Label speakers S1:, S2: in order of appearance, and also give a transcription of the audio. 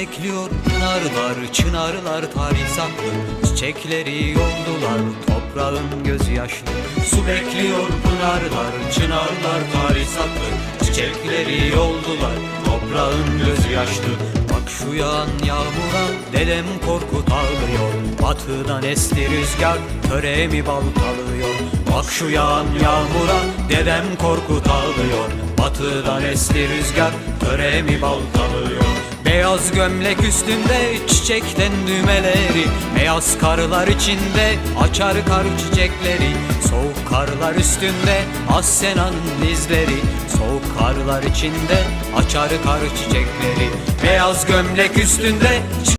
S1: bekliyor. Pınarlar, çınarlar tarih saklı. Çiçekleri yoldular toprağın gözyaşlı Su bekliyor pınarlar, çınarlar tarih saklı. Çiçekleri yoldular toprağın gözyaşlı Bak şu yağan yağmura dedem Korkut ağlıyor Batıdan esti rüzgar töremi baltalıyor Bak şu yağan yağmura dedem Korkut ağlıyor Batıdan esti rüzgar töremi baltalıyor Beyaz gömlek üstünde çiçekten düğmeleri Beyaz karlar içinde açar kar çiçekleri Soğuk karlar üstünde Assena'nın izleri Soğuk karlar içinde açar kar çiçekleri Beyaz gömlek üstünde